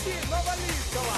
Впереди Новолинского.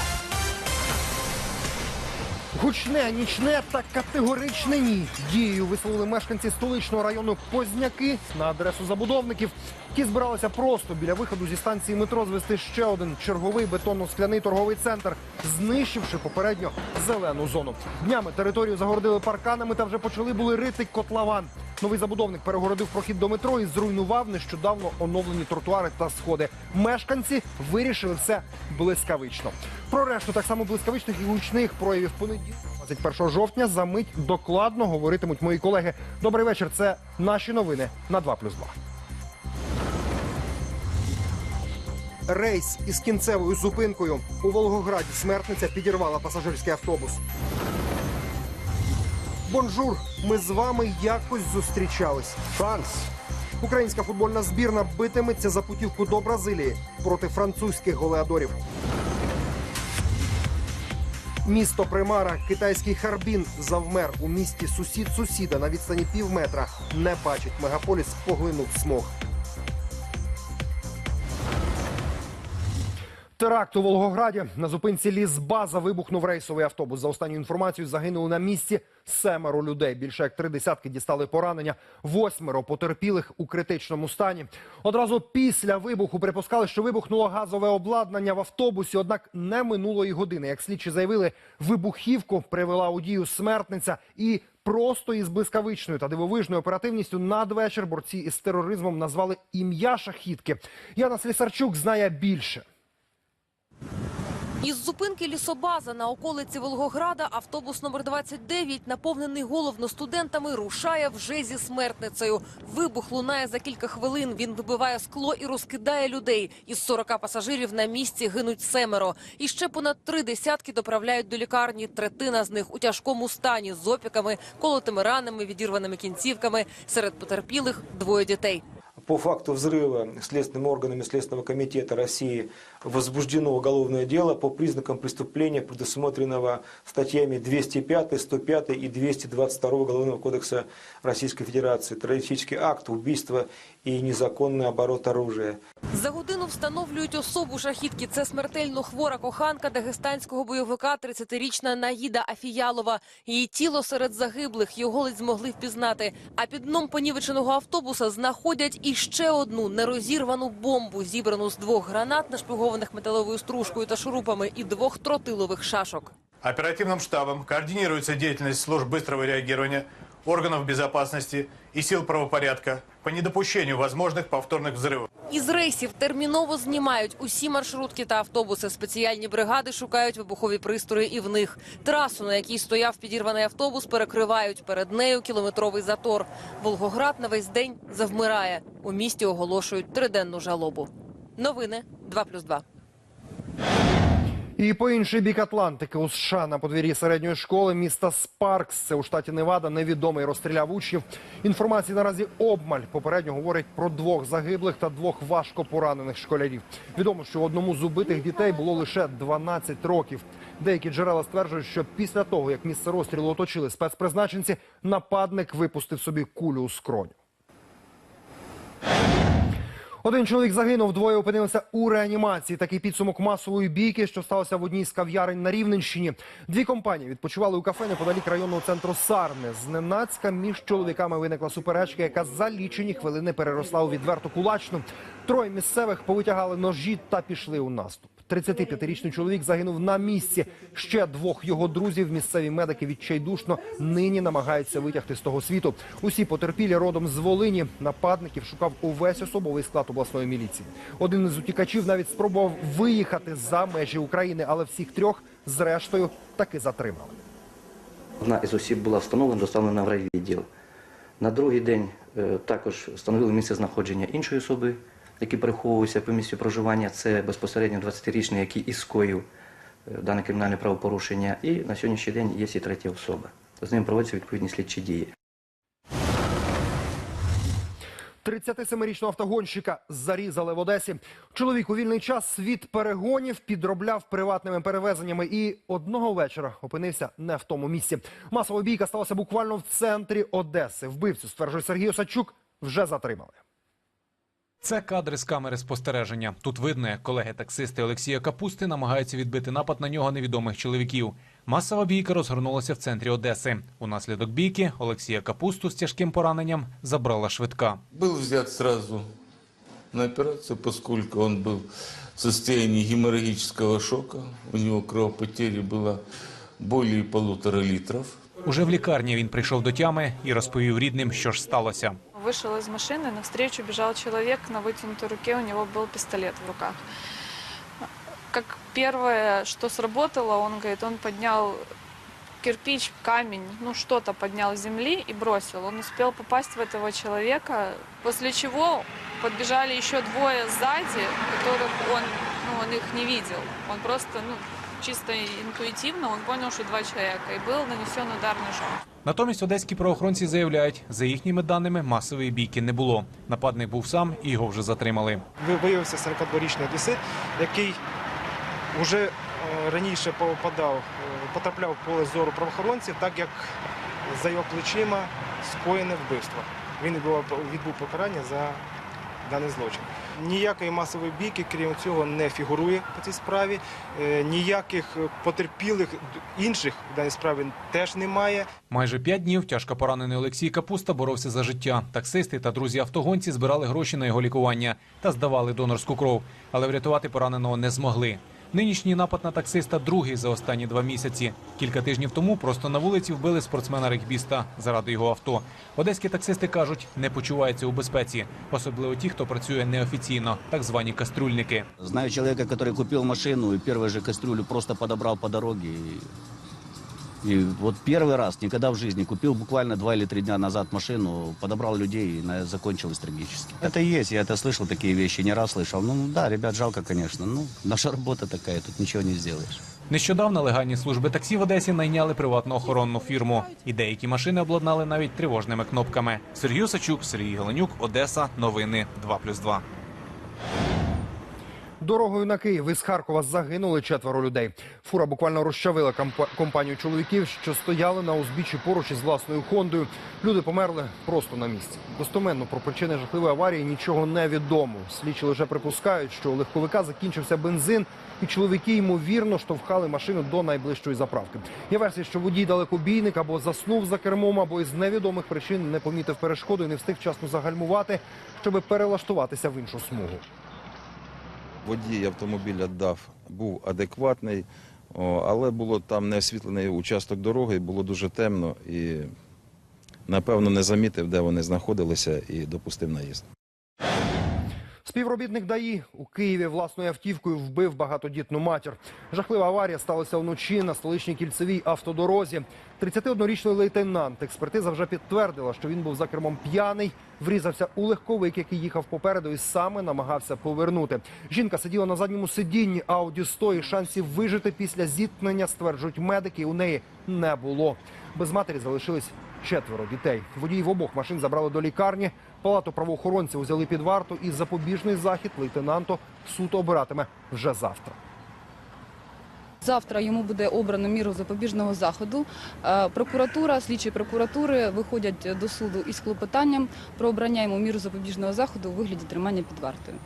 Гучне, нічне та категоричне ні. Дією висловили мешканці столичного району Позняки на адресу забудовників. Ті збиралися просто біля виходу зі станції метро звести ще один черговий бетонно-скляний торговий центр, знищивши попередньо зелену зону. Днями територію загородили парканами та вже почали були рити котлован. Новий забудовник перегородив прохід до метро і зруйнував нещодавно оновлені тротуари та сходи. Мешканці вирішили все блискавично. Про решту так само блискавичних і гучних проявів понеділка, 21 жовтня, за мить докладно говоритимуть мої колеги. Добрий вечір. Це наші новини на 2+,2. Рейс із кінцевою зупинкою у Волгограді смертниця підірвала пасажирський автобус. Бонжур, ми з вами якось зустрічались. Франц. Українська футбольна збірна битиметься за путівку до Бразилії проти французьких голеадорів. Місто Примара, китайський Харбін завмер у місті сусід сусіда на відстані пів метра. Не бачить мегаполіс, поглинув смог. Теракт у Волгограді на зупинці лісбаза вибухнув рейсовий автобус. За останню інформацією загинули на місці семеро людей. Більше як три десятки дістали поранення. Восьмеро потерпілих у критичному стані. Одразу після вибуху припускали, що вибухнуло газове обладнання в автобусі. Однак не минуло і години. Як слідчі заявили, вибухівку привела у дію смертниця і. Просто із блискавичною та дивовижною оперативністю надвечір борці із тероризмом назвали ім'я шахітки. Яна Слісарчук знає більше. Із зупинки лісобаза на околиці Волгограда автобус номер 29, наповнений головно студентами, рушає вже зі смертницею. Вибух лунає за кілька хвилин. Він вибиває скло і розкидає людей. Із 40 пасажирів на місці гинуть семеро. І ще понад три десятки доправляють до лікарні. Третина з них у тяжкому стані з опіками, колотими ранами, відірваними кінцівками. Серед потерпілих двоє дітей. По факту взрыва следственными органами Следственного комитета России возбуждено уголовное дело по признакам преступления, предусмотренного статьями 205, 105 и 222 Уголовного кодекса Российской Федерации. Террористический акт, убийство и незаконный оборот оружия. За годину встановлюють особу шахідки. Це смертельно хвора коханка дагестанського бойовика, 30-річна Наїда Афіялова. Її тіло серед загиблих його ледь змогли впізнати. А під дном понівеченого автобуса знаходять іще одну нерозірвану бомбу, зібрану з двох гранат, нашпигованих металовою стружкою та шурупами, і двох тротилових шашок. Оперативным штабом координируется деятельность служб быстрого реагирования, органов безопасности и сил правопорядка по недопущению возможных повторных взрывов. Із рейсів терміново знімають усі маршрутки та автобуси. Спеціальні бригади шукають вибухові пристрої і в них. Трасу, на якій стояв підірваний автобус, перекривають. Перед нею кілометровий затор. Волгоград на весь день завмирає. У місті оголошують триденну жалобу. Новини 2+,2. І по інший бік Атлантики у США на подвір'ї середньої школи міста Спаркс, це у штаті Невада, невідомий розстріляв учнів. Інформації наразі обмаль. Попередньо говорить про двох загиблих та двох важко поранених школярів. Відомо, що одному з убитих дітей було лише 12 років. Деякі джерела стверджують, що після того, як місце розстрілу оточили спецпризначенці, нападник випустив собі кулю у скроню. Один чоловік загинув, двоє опинилися у реанімації. Такий підсумок масової бійки, що сталося в одній з кав'ярень на Рівненщині. Дві компанії відпочивали у кафе неподалік районного центру Сарни. Зненацька між чоловіками виникла суперечка, яка за лічені хвилини переросла у відверту кулачну. Троє місцевих повитягали ножі та пішли у наступ. 35-річний чоловік загинув на місці. Ще двох його друзів місцеві медики відчайдушно нині намагаються витягти з того світу. Усі потерпілі родом з Волині. Нападників шукав увесь особовий склад обласної міліції. Один із утікачів навіть спробував виїхати за межі України, але всіх трьох зрештою таки затримали. Одна із осіб була встановлена, доставлена в райвідділ. На другий день е, також встановили місце знаходження іншої особи, які переховувалися по місцю проживання. Це безпосередньо 20-річний, який і скоїв е, дане кримінальне правопорушення. І на сьогоднішній день є і третя особа. З ним проводяться відповідні слідчі дії. 37-річного автогонщика зарізали в Одесі. Чоловік у вільний час від перегонів підробляв приватними перевезеннями і одного вечора опинився не в тому місці. Масова бійка сталася буквально в центрі Одеси. Вбивцю, стверджує Сергій Осадчук, вже затримали. Це кадри з камери спостереження. Тут видно, як колеги-таксисти Олексія Капусти намагаються відбити напад на нього невідомих чоловіків. Масова бійка розгорнулася в центрі Одеси. Унаслідок бійки Олексія Капусту з тяжким пораненням забрала швидка. Был взят сразу на операцию, поскольку он был в состоянии геморрагического шока. У него кровопотери было более полутора литров. Уже в лікарні він прийшов до тями і розповів рідним, що ж сталося. Вышел из машины, навстречу бежал человек, на вытянутой руке у него был пистолет в руках. Как первое, что сработало, он говорит, он поднял кирпич, камень, ну что-то поднял с земли и бросил. Он успел попасть в этого человека, после чего подбежали еще двое сзади, которых он, ну, он их не видел. Он просто, ну, чисто интуитивно, он понял, что два человека, и был нанесен удар ножом. Натомість одеські правоохоронці заявляють, за їхніми даними масової бійки не було. Нападник був сам і його вже затримали. Ви- виявився 42-річний одесит, який вже е, раніше попадав, е, потрапляв в поле зору правоохоронців, так як за його плечима скоєне вбивство. Він відбув покарання за даний злочин. Ніякої масової бійки, крім цього, не фігурує по цій справі. Е, Ніяких потерпілих інших в даній справі теж немає. Майже п'ять днів тяжко поранений Олексій Капуста боровся за життя. Таксисти та друзі автогонці збирали гроші на його лікування та здавали донорську кров, але врятувати пораненого не змогли. Нинішній напад на таксиста другий за останні два місяці. Кілька тижнів тому просто на вулиці вбили спортсмена-регбіста заради його авто. Одеські таксисти кажуть, не почуваються у безпеці, особливо ті, хто працює неофіційно, так звані кастрюльники. Знаю чоловіка, який купив машину і першу же кастрюлю просто подобрав по дорозі. и вот первый раз, никогда в жизни, купил буквально два или три дня назад машину, подобрал людей и на- закончилось трагически. Это и есть, я это слышал, такие вещи, не раз слышал. Ну да, ребят, жалко, конечно. Ну, наша работа такая, тут ничего не сделаешь. Нещодавно легальні служби таксі в Одесі найняли приватну охоронну фірму. І деякі машини обладнали навіть тривожними кнопками. Сергій Сачук, Сергій Галенюк, Одеса. Новини 2+,2. Дорогою на Київ із Харкова загинули четверо людей. Фура буквально розчавила компанію чоловіків, що стояли на узбіччі поруч із власною Хондою. Люди померли просто на місці. Достоменно про причини жахливої аварії нічого не відомо. Слідчі лише припускають, що у легковика закінчився бензин, і чоловіки ймовірно штовхали машину до найближчої заправки. Є версія, що водій далекобійник або заснув за кермом, або із невідомих причин не помітив перешкоду і не встиг вчасно загальмувати, щоб перелаштуватися в іншу смугу. Водій автомобіля дав, був адекватний, але було там неосвітлений участок дороги, було дуже темно і, напевно, не замітив, де вони знаходилися і допустив наїзд. Співробітник ДАІ у Києві власною автівкою вбив багатодітну матір. Жахлива аварія сталася вночі на столичній кільцевій автодорозі. 31-річний лейтенант. Експертиза вже підтвердила, що він був за кермом п'яний, врізався у легковик, який їхав попереду, і саме намагався повернути. Жінка сиділа на задньому сидінні Ауді 100 і шансів вижити після зіткнення, стверджують медики. У неї не було. Без матері залишились четверо дітей. Водіїв обох машин забрали до лікарні. Палату правоохоронців взяли під варту і запобіжний захід лейтенанту суд обиратиме вже завтра. Завтра йому буде обрано міру запобіжного заходу. Е, Прокуратура, слідчі прокуратури виходять до суду із клопотанням про обрання йому міру запобіжного заходу у вигляді тримання під вартою.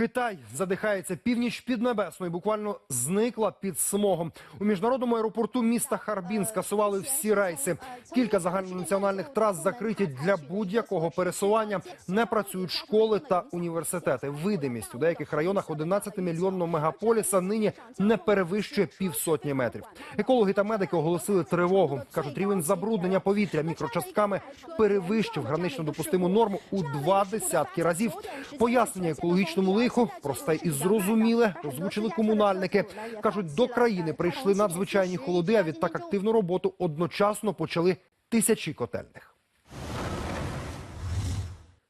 Китай задихається північ піднебесної, буквально зникла під смогом. У міжнародному аеропорту міста Харбін скасували всі рейси. Кілька загальнонаціональних трас закриті для будь-якого пересування. Не працюють школи та університети. Видимість у деяких районах 11-мільйонного мегаполіса нині не перевищує півсотні метрів. Екологи та медики оголосили тривогу. кажуть, рівень забруднення повітря мікрочастками перевищив гранично допустиму норму у два десятки разів. Пояснення екологічному лиху просте і зрозуміле озвучили комунальники. кажуть, до країни прийшли надзвичайні холоди, а відтак активну роботу одночасно почали тисячі котельних.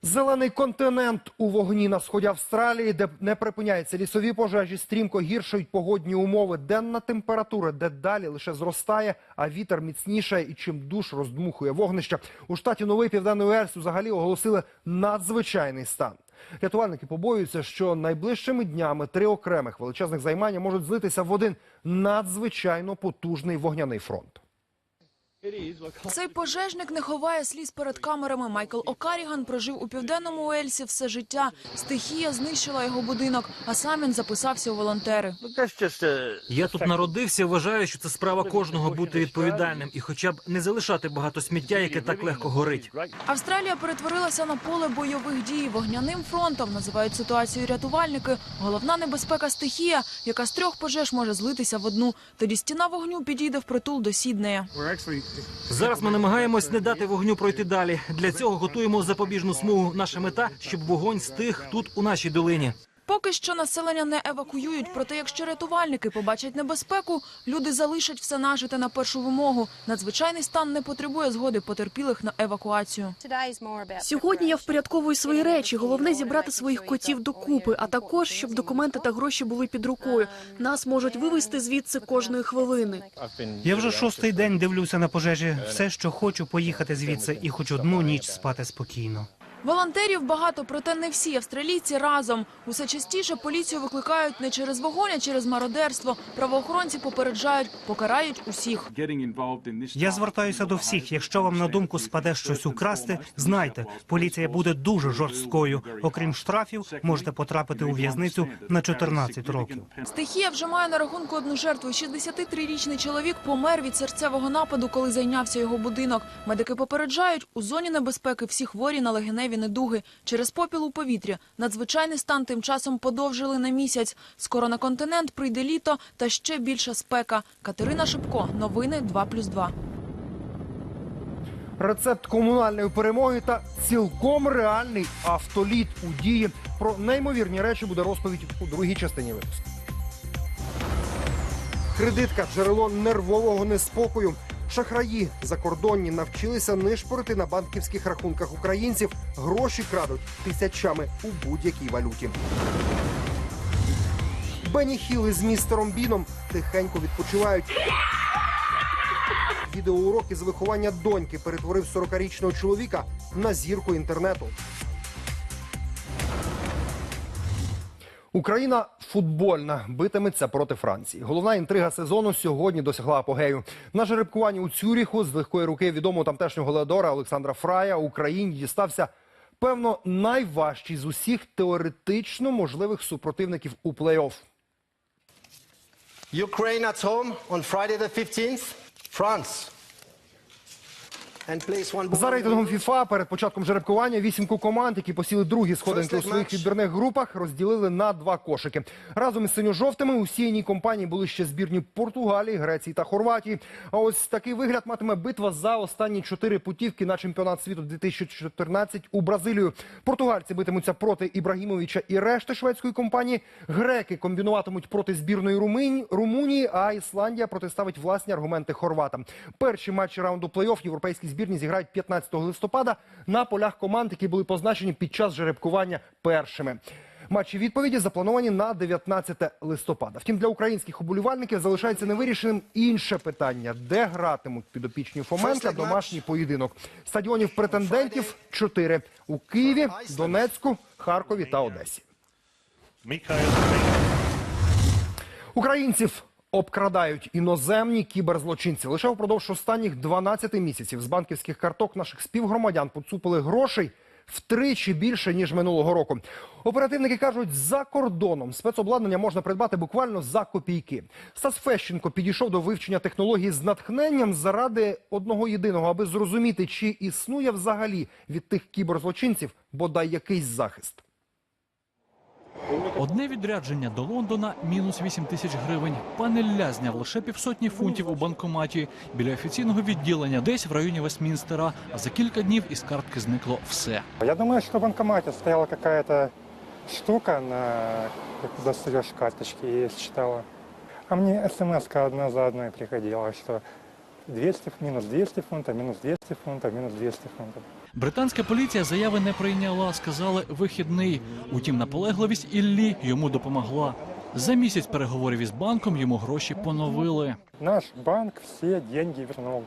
Зелений континент у вогні на сході Австралії, де не припиняються лісові пожежі, стрімко гіршують погодні умови. Денна температура дедалі лише зростає, а вітер міцніше і чим душ роздмухує вогнище. У штаті Новий Південний Уельс взагалі оголосили надзвичайний стан. Рятувальники побоюються, що найближчими днями три окремих величезних займання можуть злитися в один надзвичайно потужний вогняний фронт. Цей пожежник не ховає сліз перед камерами. Майкл Окаріган прожив у південному Уельсі все життя. Стихія знищила його будинок, а сам він записався у волонтери. Я тут народився. Вважаю, що це справа кожного бути відповідальним і, хоча б не залишати багато сміття, яке так легко горить. Австралія перетворилася на поле бойових дій. Вогняним фронтом називають ситуацію рятувальники. Головна небезпека стихія, яка з трьох пожеж може злитися в одну. Тоді стіна вогню підійде впритул до Сіднея. Зараз ми намагаємось не дати вогню пройти далі. Для цього готуємо запобіжну смугу. Наша мета, щоб вогонь стих тут у нашій долині. Поки що населення не евакуюють, проте якщо рятувальники побачать небезпеку, люди залишать все нажите на першу вимогу. Надзвичайний стан не потребує згоди потерпілих на евакуацію. Сьогодні я впорядковую свої речі. Головне зібрати своїх котів докупи, а також щоб документи та гроші були під рукою. Нас можуть вивезти звідси кожної хвилини. Я вже шостий день дивлюся на пожежі. Все, що хочу, поїхати звідси і хоч одну ніч спати спокійно. Волонтерів багато, проте не всі австралійці разом. Усе частіше поліцію викликають не через вогонь, а через мародерство. Правоохоронці попереджають, покарають усіх. Я звертаюся до всіх. Якщо вам на думку спаде щось украсти, знайте, поліція буде дуже жорсткою. Окрім штрафів, можете потрапити у в'язницю на 14 років. Стихія вже має на рахунку одну жертву. 63-річний чоловік помер від серцевого нападу, коли зайнявся його будинок. Медики попереджають, у зоні небезпеки всі хворі на легеневі недуги. Через попіл у повітря надзвичайний стан тим часом подовжили на місяць. Скоро на континент прийде літо та ще більша спека. Катерина Шипко. Новини 2+,2. Рецепт комунальної перемоги та цілком реальний автоліт у дії. Про неймовірні речі буде розповідь у другій частині випуску. Кредитка джерело нервового неспокою. Шахраї закордонні навчилися нишпорити на банківських рахунках українців. Гроші крадуть тисячами у будь-якій валюті. Бенні Хіл з містером Біном тихенько відпочивають. Відеоуроки з виховання доньки перетворив 40-річного чоловіка на зірку інтернету. Україна футбольна битиметься проти Франції. Головна інтрига сезону сьогодні досягла апогею. На жеребкуванні у Цюріху з легкої руки відомого тамтешнього Леодора Олександра Фрая Україні дістався певно найважчий з усіх теоретично можливих супротивників у плей-офф. Ukraine at home on Friday the 15th, France. За рейтингом ФІФА перед початком жеребкування вісімку команд, які посіли другі сходинки у своїх відбірних групах, розділили на два кошики. Разом із синьо-жовтими у сіяній компанії були ще збірні Португалії, Греції та Хорватії. А ось такий вигляд матиме битва за останні чотири путівки на чемпіонат світу 2014 у Бразилію. Португальці битимуться проти Ібрагімовича і решти шведської компанії. Греки комбінуватимуть проти збірної Румунії, Румунії, а Ісландія протиставить власні аргументи хорватам. Перші матчі раунду плей-офф європейські збірні зіграють 15 листопада на полях команд, які були позначені під час жеребкування першими. Матчі відповіді заплановані на 19 листопада. Втім, для українських уболівальників залишається невирішеним інше питання: де гратимуть підопічні Фоменка домашній поєдинок. Стадіонів претендентів чотири у Києві, Донецьку, Харкові та Одесі. Українців обкрадають іноземні кіберзлочинці. Лише впродовж останніх 12 місяців з банківських карток наших співгромадян поцупили грошей втричі більше ніж минулого року. Оперативники кажуть, за кордоном спецобладнання можна придбати буквально за копійки. Стас Фещенко підійшов до вивчення технології з натхненням заради одного єдиного, аби зрозуміти, чи існує взагалі від тих кіберзлочинців бодай якийсь захист. Одне відрядження до Лондона мінус 8 тисяч гривень. Пан Ілля зняв лише півсотні фунтів у банкоматі біля офіційного відділення, десь в районі Вестмінстера. А за кілька днів із картки зникло все. Я думаю, что в банкомате стояла какая-то штука, на как достаешь карточки и считала. А мне смс одна за одной приходила, что 200, минус 200 фунтов, минус 200 фунтов, минус 200 фунтов. Британська поліція заяви не прийняла, сказали вихідний. Утім, наполегливість Іллі йому допомогла. За місяць переговорів із банком йому гроші поновили. Наш банк всі гроші вернул.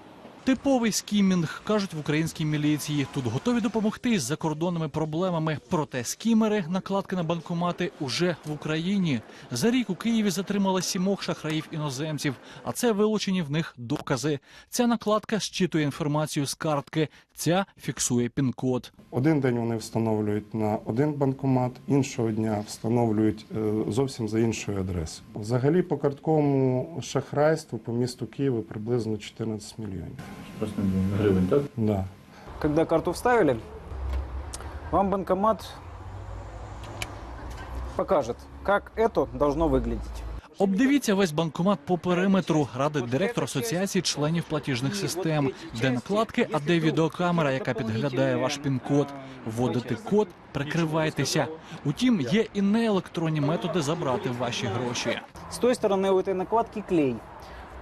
Типовий скімінг, кажуть в українській міліції. Тут готові допомогти з закордонними проблемами. Проте скімери, накладки на банкомати уже в Україні. За рік у Києві затримали сімох шахраїв іноземців, а це вилучені в них докази. Ця накладка щитує інформацію з картки, ця фіксує пін-код. Один день вони встановлюють на один банкомат, іншого дня встановлюють е, зовсім за іншою адресою. Взагалі по картковому шахрайству по місту Києва приблизно 14 мільйонів. гривень, так? Да. Когда карту вставили, вам банкомат покажет, как это должно выглядеть. Обдивіться весь банкомат по периметру, радить директор асоціації членів платіжних систем, де накладки, а де відеокамера, яка підглядає ваш пін-код. Вводите код, прикривайтеся. Утім, є і неелектронні методи забрати ваші гроші. С той стороны у этой накладки клей.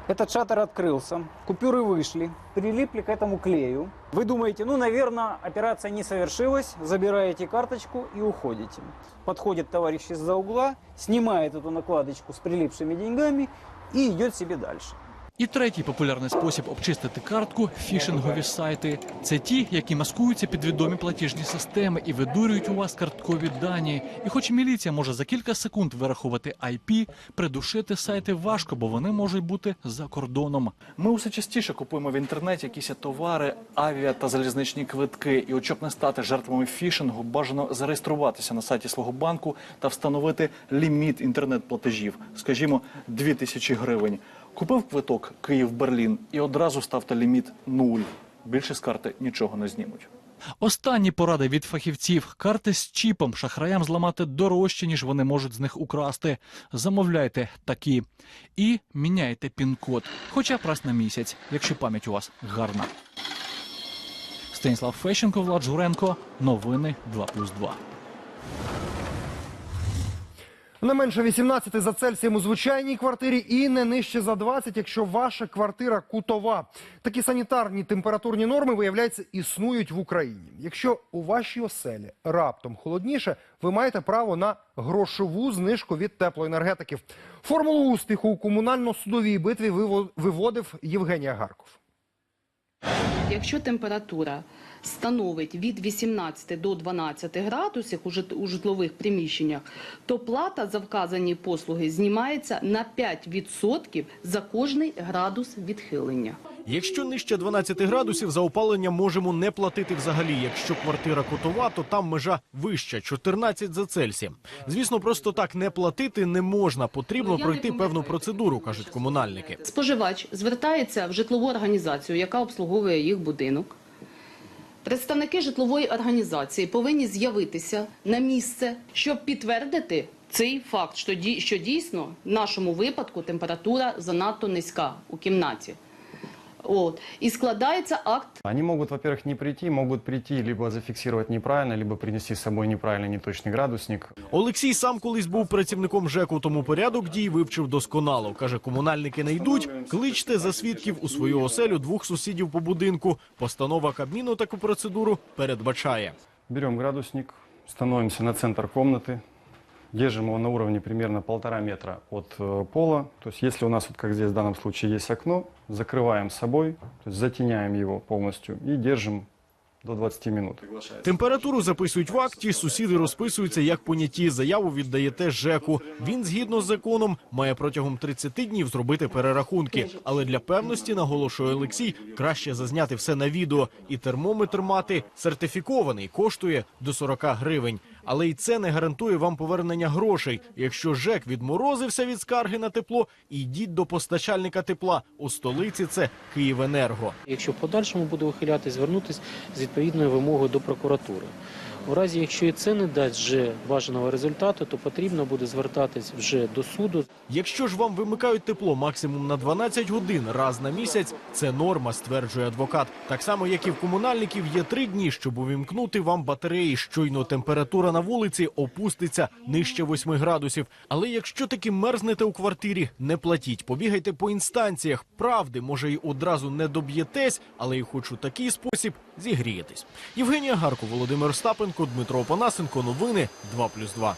Этот шаттер открылся, купюры вышли, прилипли к этому клею. Вы думаете, ну, наверное, операция не совершилась, забираете карточку и уходите. Подходит товарищ из-за угла, снимает эту накладочку с прилипшими деньгами и идет себе дальше. І третій популярний спосіб обчистити картку фішингові сайти. Це ті, які маскуються під відомі платіжні системи і видурюють у вас карткові дані. І хоч міліція може за кілька секунд вирахувати IP, придушити сайти важко, бо вони можуть бути за кордоном. Ми усе частіше купуємо в інтернеті якісь товари, авіа та залізничні квитки. І от щоб не стати жертвами фішингу, бажано зареєструватися на сайті свого банку та встановити ліміт інтернет-платежів, скажімо, 2000 гривень. Купив квиток Київ-Берлін і одразу ставте ліміт нуль. Більше з карти нічого не знімуть. Останні поради від фахівців: карти з чіпом шахраям зламати дорожче, ніж вони можуть з них украсти. Замовляйте такі і міняйте пін-код, хоча б раз на місяць, якщо пам'ять у вас гарна. Станіслав Фещенко, Влад Журенко. Новини 2+,2. Не менше 18 за Цельсієм у звичайній квартирі і не нижче за 20, якщо ваша квартира кутова. Такі санітарні температурні норми, виявляється, існують в Україні. Якщо у вашій оселі раптом холодніше, ви маєте право на грошову знижку від теплоенергетиків. Формулу успіху у комунально-судовій битві виво- виводив Євгеній Агарков. Якщо температура становить від 18 до 12 градусів у жит- у житлових приміщеннях, то плата за вказані послуги знімається на 5% за кожний градус відхилення. Якщо нижче 12 градусів, за опалення можемо не платити взагалі. Якщо квартира кутова, то там межа вища 14 за Цельсієм. Звісно, просто так не платити не можна. Потрібно пройти певну процедуру, кажуть комунальники. Споживач звертається в житлову організацію, яка обслуговує їх будинок. Представники житлової організації повинні з'явитися на місце, щоб підтвердити цей факт, що ді- що дійсно в нашому випадку температура занадто низька у кімнаті. От. І складається акт Они могут, во-первых, не прийти, могут прийти, либо зафиксировать неправильно, либо принести с собой неправильный неточный градусник. Олексій сам колись був працівником ЖЕКу, тому порядок дій вивчив досконало. Каже, комунальники не йдуть, кличте за свідків у свою оселю двох сусідів по будинку. Постанова Кабміну таку процедуру передбачає. Берем градусник, становимся на центр комнаты, держим его на уровне примерно полтора метра от э, пола. То есть если у нас, вот как здесь в данном случае, есть окно, закрываем собой, то есть затеняем его полностью и держим до 20 минут. Температуру записують в акті, сусіди розписуються як поняті. Заяву віддаєте ЖЕКу. Він, згідно з законом, має протягом 30 днів зробити перерахунки. Але для певності, наголошує Олексій, краще зазняти все на відео. І термометр мати сертифікований, коштує до 40 гривень. Але й це не гарантує вам повернення грошей. Якщо ЖЕК відморозився від скарги на тепло, йдіть до постачальника тепла. У столиці це Київенерго. Якщо в подальшому буде ухилятись, звернутися з відповідною вимогою до прокуратури. У разі, якщо і це не дасть вже бажаного результату, то потрібно буде звертатись вже до суду. Якщо ж вам вимикають тепло максимум на 12 годин раз на місяць, це норма, стверджує адвокат. Так само, як і в комунальників, є три дні, щоб увімкнути вам батареї. Щойно температура на вулиці опуститься нижче 8 градусів. Але якщо таки мерзнете у квартирі, не платіть. Побігайте по інстанціях. Правди, може, й одразу не доб'єтесь, але й хоч у такий спосіб зігрієтесь. Євгенія Гарко, Володимир Остапенко, Дмитро Опанасенко. Новини 2+,2.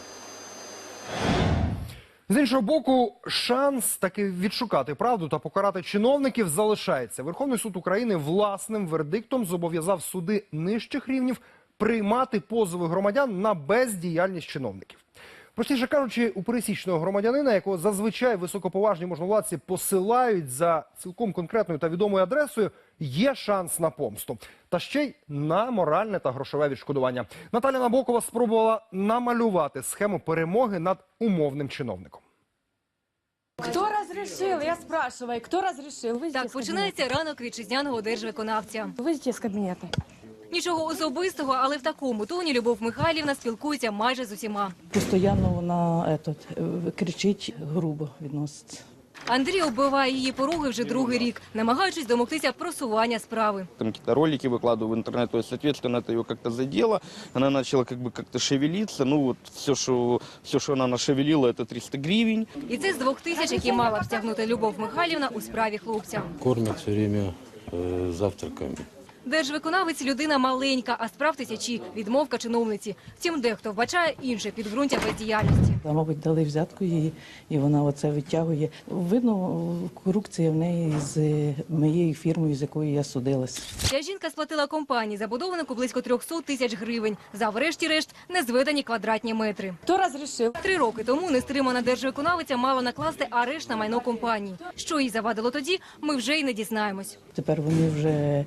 З іншого боку, шанс таки відшукати правду та покарати чиновників залишається. Верховний суд України власним вердиктом зобов'язав суди нижчих рівнів приймати позови громадян на бездіяльність чиновників. Простіше кажучи, у пересічного громадянина, якого зазвичай високоповажні можновладці посилають за цілком конкретною та відомою адресою, є шанс на помсту. Та ще й на моральне та грошове відшкодування. Наталя Набокова спробувала намалювати схему перемоги над умовним чиновником. Кто разрешил? Я спрашиваю, кто разрешил? Выйдите Так починається ранок вітчизняного держвиконавця. Выйдите из кабинета. Нічого особистого, але в такому тоні Любов Михайлівна спілкується майже з усіма. Постійно вона етот, е, кричить, грубо відноситься. Андрій оббиває її пороги вже другий рік, намагаючись домогтися просування справи. там какие-то ролики выкладываю в интернет, то есть, соответственно, это ее как-то задело, она начала как бы как-то шевелиться, ну вот все, что, все, что она нашевелила, это 300 гривен. І це з двох тисяч, які мала б стягнути Любов Михайлівна у справі хлопця. Кормят все время э, завтраками. Держвиконавець людина маленька, а справ тисячі відмовка чиновниці. Втім, дехто вбачає інше підґрунтя бездіяльності. Та, мабуть, дали взятку їй, і вона оце витягує. Видно, корупція в неї з моєю фірмою, з якою я судилась. Ця жінка сплатила компанії забудовнику близько 300 тисяч гривень за врешті-решт незведані квадратні метри. Хто розрішив? Три роки тому нестримана держвиконавиця мала накласти арешт на майно компанії. Що їй завадило тоді, ми вже й не дізнаємось. Тепер вони вже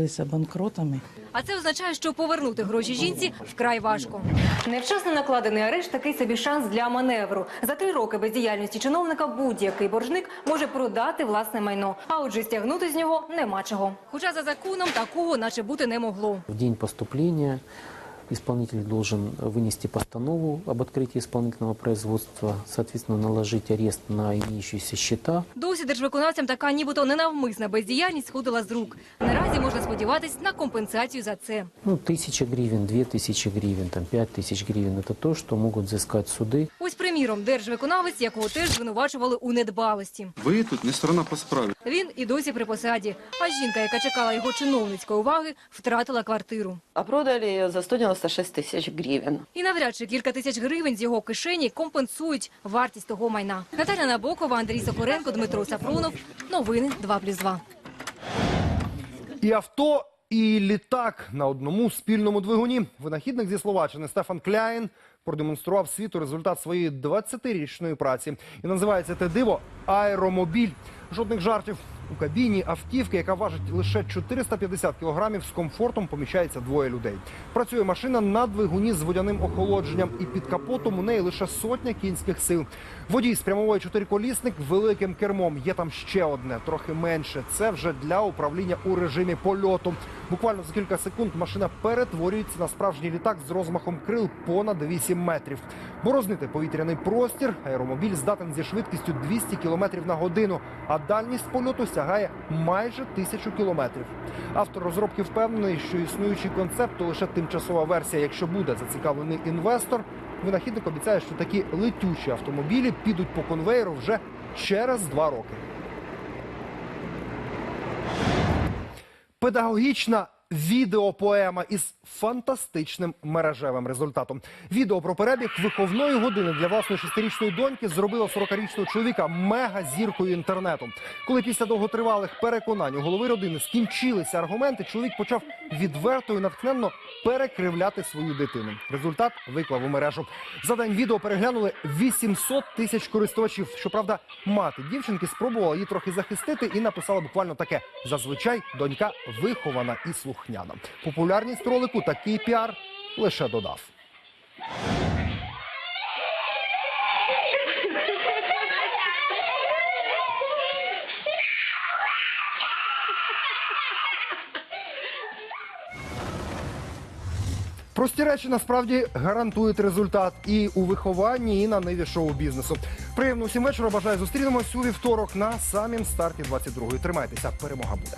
зробилися банкротами. А це означає, що повернути гроші жінці вкрай важко. Невчасно накладений арешт такий собі шанс для маневру. За три роки бездіяльності чиновника будь-який боржник може продати власне майно, а отже, стягнути з нього нема чого. Хоча за законом такого, наче бути не могло. В день поступления исполнитель должен вынести постанову об открытии исполнительного производства, соответственно, наложить арест на имеющиеся счета. Досі держвиконавцям така нібито ненавмисна бездіяльність сходила з рук. Наразі можна сподіватись на компенсацію за це. Ну, тисяча гривень, дві тисячі гривень, там п'ять тисяч гривень – це те, що можуть зіскати суди. Ось приміром, держвиконавець, якого теж звинувачували у недбалості. Ви тут не сторона по справі. Він і досі при посаді. А жінка, яка чекала його чиновницької уваги, втратила квартиру. А продали за 190 96 тисяч гривень. І навряд чи кілька тисяч гривень з його кишені компенсують вартість того майна. Наталя Набокова, Андрій Сокоренко, Дмитро Сапронов. Новини 2+,2. І авто, і літак на одному спільному двигуні. Винахідник зі Словаччини Стефан Кляїн продемонстрував світу результат своєї 20-річної праці і називається те диво аеромобіль. Жодних жартів у кабіні автівки, яка важить лише 450 кілограмів, з комфортом поміщається двоє людей. Працює машина на двигуні з водяним охолодженням, і під капотом у неї лише сотня кінських сил. Водій спрямовує чотириколісник великим кермом. Є там ще одне, трохи менше. Це вже для управління у режимі польоту. Буквально за кілька секунд машина перетворюється на справжній літак з розмахом крил понад 8 метрів. Борознити повітряний простір. Аеромобіль здатен зі швидкістю 200 км на годину, а дальність польоту сягає майже тисячу кілометрів. Автор розробки впевнений, що існуючий концепт то лише тимчасова версія. Якщо буде зацікавлений інвестор, винахідник обіцяє, що такі летючі автомобілі підуть по конвейеру вже через два роки. Педагогічна відеопоема із фантастичним мережевим результатом. Відео про перебіг виховної години для власної шестирічної доньки зробило 40-річного чоловіка мега-зіркою інтернету. Коли після довготривалих переконань у голови родини скінчилися аргументи, чоловік почав відверто і натхненно перекривляти свою дитину. Результат виклав у мережу. За день відео переглянули 800 тисяч користувачів. Щоправда, мати дівчинки спробувала її трохи захистити і написала буквально таке: зазвичай донька вихована і слухняна. Популярність ролику такий піар лише додав. Прості речі насправді гарантують результат і у вихованні, і на ниві шоу-бізнесу. Приємно усім вечора. Бажаю зустрінемось у вівторок на самім старті 22-ї. Тримайтеся, перемога буде.